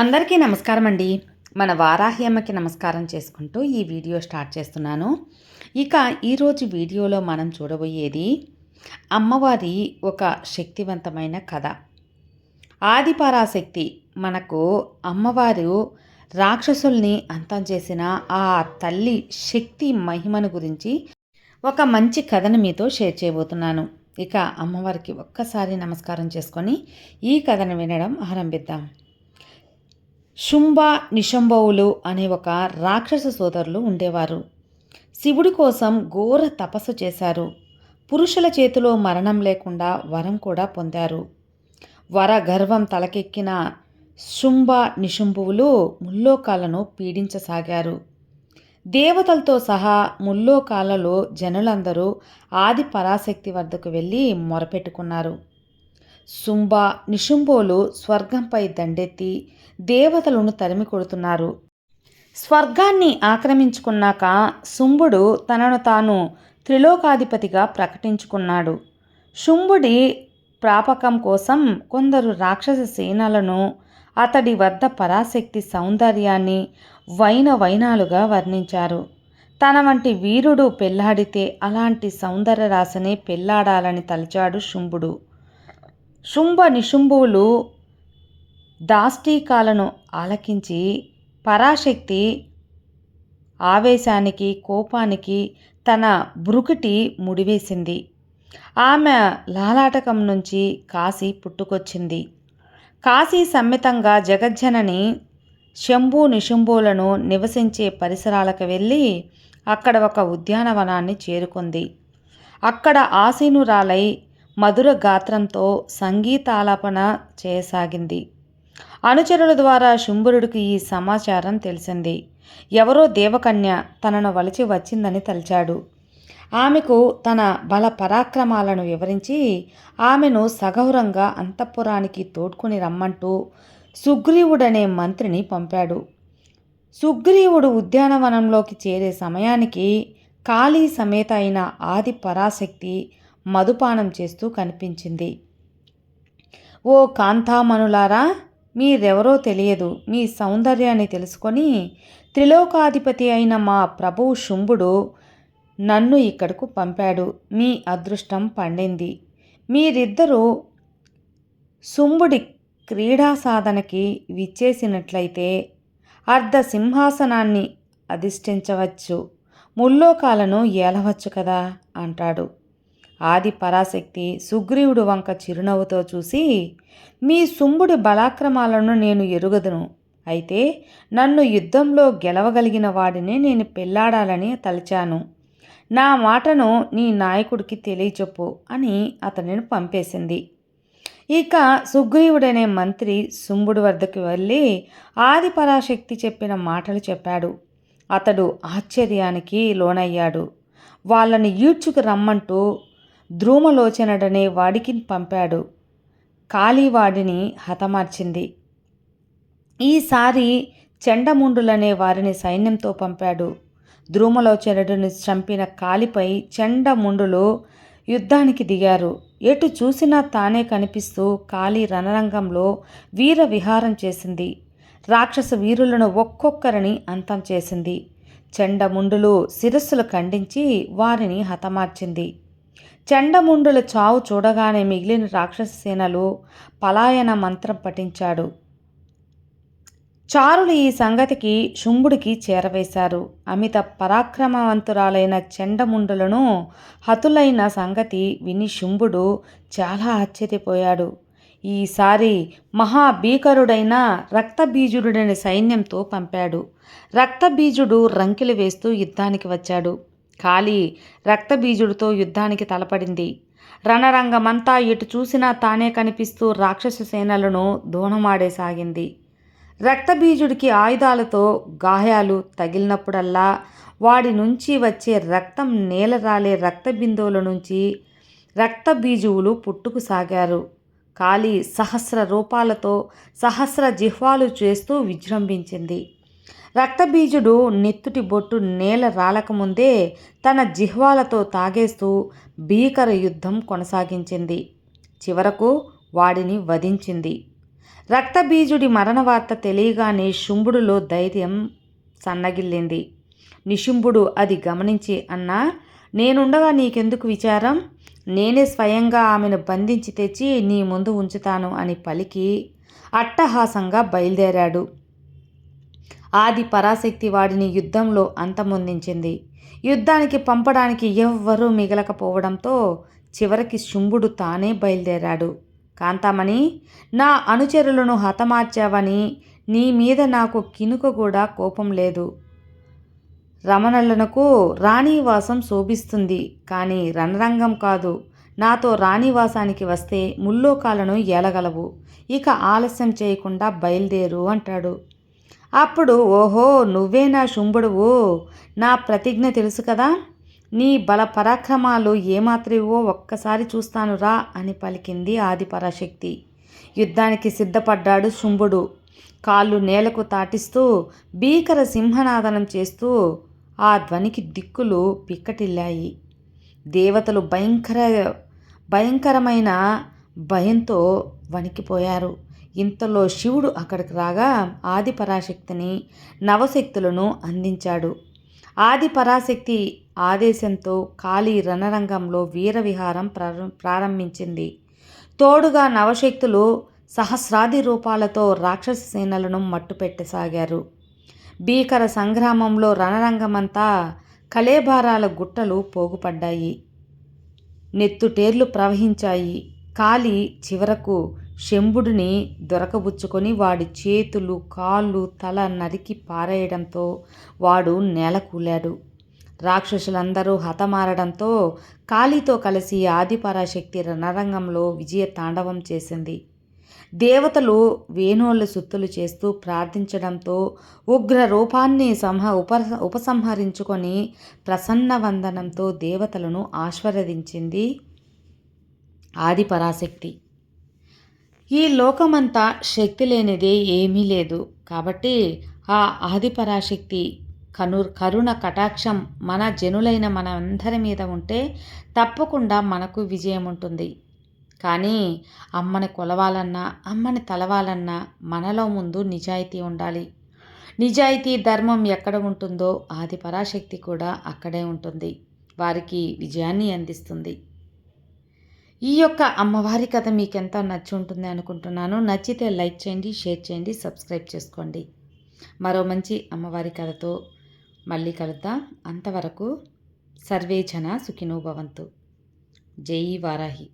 అందరికీ నమస్కారం అండి మన వారాహి అమ్మకి నమస్కారం చేసుకుంటూ ఈ వీడియో స్టార్ట్ చేస్తున్నాను. ఇక ఈరోజు వీడియోలో మనం చూడబోయేది అమ్మవారి ఒక శక్తివంతమైన కథ. ఆదిపరాశక్తి మనకు అమ్మవారు రాక్షసుల్ని అంతం చేసిన ఆ తల్లి శక్తి మహిమను గురించి ఒక మంచి కథను మీతో షేర్ చేయబోతున్నాను. ఇక అమ్మవారికి ఒక్కసారి నమస్కారం చేసుకొని ఈ కథను వినడం ఆరంభిద్దాం. శుంభ నిశంభవులు అనే ఒక రాక్షస సోదరులు ఉండేవారు. శివుడి కోసం ఘోర తపస్సు చేశారు. పురుషుల చేతిలో మరణం లేకుండా వరం కూడా పొందారు. వర గర్వం తలకెక్కిన శుంభ నిశుంభువులు ముల్లోకాలను పీడించసాగారు. దేవతలతో సహా ముల్లోకాలలో జనులందరూ ఆది పరాశక్తి వద్దకు వెళ్ళి మొరపెట్టుకున్నారు. శుంభ నిశుంభోలు స్వర్గంపై దండెత్తి దేవతలను తరిమి కొడుతున్నారు. స్వర్గాన్ని ఆక్రమించుకున్నాక శుంభుడు తనను తాను త్రిలోకాధిపతిగా ప్రకటించుకున్నాడు. శుంభుడి ప్రాపకం కోసం కొందరు రాక్షస సేనలను అతడి వద్ద పరాశక్తి సౌందర్యాన్ని వైన వైనాలుగా వర్ణించారు. తన వంటి వీరుడు పెళ్ళాడితే అలాంటి సౌందర్య రాశిని పెళ్ళాడాలని తలిచాడు శుంభుడు. శుంభ నిశుంభువులు దాష్టీకాలను ఆలకించి పరాశక్తి ఆవేశానికి కోపానికి తన బ్రుకుటి ముడివేసింది. ఆమె లాలాటకం నుంచి కాశీ పుట్టుకొచ్చింది. కాశీ సమ్మితంగా జగజ్జనని శంభు నిశుంభులను నివసించే పరిసరాలకు వెళ్ళి అక్కడ ఒక ఉద్యానవనాన్ని చేరుకుంది. అక్కడ ఆసీనురాలై మధుర గాత్రంతో సంగీతాలాపన చేయసాగింది. అనుచరుల ద్వారా శుంభురుడికి ఈ సమాచారం తెలిసింది. ఎవరో దేవకన్య తనను వలచి వచ్చిందని తలిచాడు. ఆమెకు తన బల పరాక్రమాలను వివరించి ఆమెను సగౌరంగా అంతఃపురానికి తోడ్కొని రమ్మంటూ సుగ్రీవుడనే మంత్రిని పంపాడు. సుగ్రీవుడు ఉద్యానవనంలోకి చేరే సమయానికి కాళీ సమేత అయిన ఆది పరాశక్తి మధుపానం చేస్తూ కనిపించింది. ఓ కాంతామనులారా మీరెవరో తెలియదు. మీ సౌందర్యాన్ని తెలుసుకొని త్రిలోకాధిపతి అయిన మా ప్రభువు శుంభుడు నన్ను ఇక్కడకు పంపాడు. మీ అదృష్టం పండింది. మీరిద్దరూ శుంభుడి క్రీడా సాధనకి విచ్చేసినట్లయితే అర్ధ సింహాసనాన్ని అధిష్ఠించవచ్చు. ముల్లోకాలను ఏలవచ్చు కదా అంటాడు. ఆది పరాశక్తి సుగ్రీవుడు వంక చిరునవ్వుతో చూసి మీ సుంబుడి బలాక్రమాలను నేను ఎరుగదును. అయితే నన్ను యుద్ధంలో గెలవగలిగిన వాడిని నేను పెళ్ళాడాలని తలిచాను. నా మాటను నీ నాయకుడికి తెలియచెప్పు అని అతనిని పంపేసింది. ఇక సుగ్రీవుడనే మంత్రి శుంభుడి వద్దకు వెళ్ళి ఆది పరాశక్తి చెప్పిన మాటలు చెప్పాడు. అతడు ఆశ్చర్యానికి లోనయ్యాడు. వాళ్ళని ఈడ్చుకు రమ్మంటూ ధ్రువలోచనడనే వాడికి పంపాడు. కాళీవాడిని హతమార్చింది. ఈసారి చెండముండులనే వారిని సైన్యంతో పంపాడు. ధ్రుమలోచనుడిని చంపిన కాలిపై చెండముండులు యుద్ధానికి దిగారు. ఎటు చూసినా తానే కనిపిస్తూ కాళీ రణరంగంలో వీర విహారం చేసింది. రాక్షస వీరులను ఒక్కొక్కరిని అంతం చేసింది. చెండముండులు శిరస్సులు ఖండించి వారిని హతమార్చింది. చండముండుల చావు చూడగానే మిగిలిన రాక్షస సేనలు పలాయన మంత్రం పఠించాడు. చారులు ఈ సంగతికి శుంభుడికి చేరవేశారు. అమిత పరాక్రమవంతురాలైన చెండముండులను హతులైన సంగతి విని శుంభుడు చాలా ఆశ్చర్యపోయాడు. ఈసారి మహాభీకరుడైన రక్తబీజుడైన సైన్యంతో పంపాడు. రక్తబీజుడు రంకెలు వేస్తూ యుద్ధానికి వచ్చాడు. కాలి రక్తబీజుడితో యుద్ధానికి తలపడింది. రణరంగమంతా ఎటు చూసినా తానే కనిపిస్తూ రాక్షస సేనలను దూనమాడేసాగింది రక్తబీజుడికి ఆయుధాలతో గాయాలు తగిలినప్పుడల్లా వాడి నుంచి వచ్చే రక్తం నేలరాలే రక్తబిందువుల నుంచి రక్తబీజువులు పుట్టుకు సాగారు. కాళీ సహస్ర రూపాలతో సహస్ర జిహ్వాలు చేస్తూ విజృంభించింది. రక్తబీజుడు నెత్తుటి బొట్టు నేల రాలకముందే తన జిహ్వాలతో తాగేస్తూ భీకర యుద్ధం కొనసాగించింది. చివరకు వాడిని వధించింది. రక్తబీజుడి మరణ వార్త తెలియగానే శుంభుడులో ధైర్యం సన్నగిల్లింది. నిశుంభుడు అది గమనించి అన్నా నేనుండగా నీకెందుకు విచారం? నేనే స్వయంగా ఆమెను బంధించి తెచ్చి నీ ముందు ఉంచుతాను అని పలికి అట్టహాసంగా బయలుదేరాడు. ఆది పరాశక్తి వాడిని యుద్ధంలో అంతమొందించింది. యుద్ధానికి పంపడానికి ఎవ్వరూ మిగలకపోవడంతో చివరికి శుంభుడు తానే బయలుదేరాడు. కాంతామణి నా అనుచరులను హతమార్చావని నీ మీద నాకు కినుక కూడా కోపం లేదు. రమణులకు రాణివాసం శోభిస్తుంది కానీ రణరంగం కాదు. నాతో రాణివాసానికి వస్తే ముల్లోకాలను ఏలగలవు. ఇక ఆలస్యం చేయకుండా బయలుదేరు అంటాడు. అప్పుడు ఓహో నువ్వే నా శుంభుడువు. నా ప్రతిజ్ఞ తెలుసు కదా? నీ బల పరాక్రమాలు ఏమాత్రివో ఒక్కసారి చూస్తాను రా అని పలికింది ఆదిపరాశక్తి యుద్ధానికి సిద్ధపడ్డాడు శుంభుడు. కాళ్ళు నేలకు తాటిస్తూ భీకర సింహనాదనం చేస్తూ ఆ ధ్వనికి దిక్కులు పిక్కటిల్లాయి. దేవతలు భయంకర భయంకరమైన భయంతో వణికిపోయారు. ఇంతలో శివుడు అక్కడికి రాగా ఆది పరాశక్తిని నవశక్తులను అందించాడు. ఆది పరాశక్తి ఆదేశంతో కాళీ రణరంగంలో వీరవిహారం ప్రారంభించింది. తోడుగా నవశక్తులు సహస్రాది రూపాలతో రాక్షస సేనలను మట్టుపెట్టసాగారు. భీకర సంగ్రామంలో రణరంగమంతా కళేభారాల గుట్టలు పోగుపడ్డాయి. నెత్తుటేర్లు ప్రవహించాయి. కాలి చివరకు శంభుడిని దొరకబుచ్చుకొని వాడి చేతులు కాళ్ళు తల నరికి పారేయడంతో వాడు నేలకూలాడు. రాక్షసులందరూ హతమారడంతో కాళీతో కలిసి ఆదిపరాశక్తి రణరంగంలో విజయ తాండవం చేసింది. దేవతలు వేణోళ్ళ సుత్తులు చేస్తూ ప్రార్థించడంతో ఉగ్ర రూపాన్ని సంహ ఉప ఉపసంహరించుకొని ప్రసన్న వందనంతో దేవతలను ఆశీర్వదించింది ఆదిపరాశక్తి. ఈ లోకమంతా శక్తి లేనిదే ఏమీ లేదు. కాబట్టి ఆ ఆదిపరాశక్తి కను కరుణ కటాక్షం మన జనులైన మన అందరి మీద ఉంటే తప్పకుండా మనకు విజయం ఉంటుంది. కానీ అమ్మని కొలవాలన్నా అమ్మని తలవాలన్నా మనలో ముందు నిజాయితీ ఉండాలి. నిజాయితీ ధర్మం ఎక్కడ ఉంటుందో ఆది పరాశక్తి కూడా అక్కడే ఉంటుంది. వారికి విజయాన్ని అందిస్తుంది. ఈ యొక్క అమ్మవారి కథ మీకు ఎంత నచ్చి ఉంటుంది అనుకుంటున్నాను నచ్చితే లైక్ చేయండి షేర్ చేయండి సబ్స్క్రైబ్ చేసుకోండి. మరో మంచి అమ్మవారి కథతో మళ్ళీ కలుద్దాం. అంతవరకు సర్వే జన సుఖినో భవంతు. జై వారాహి.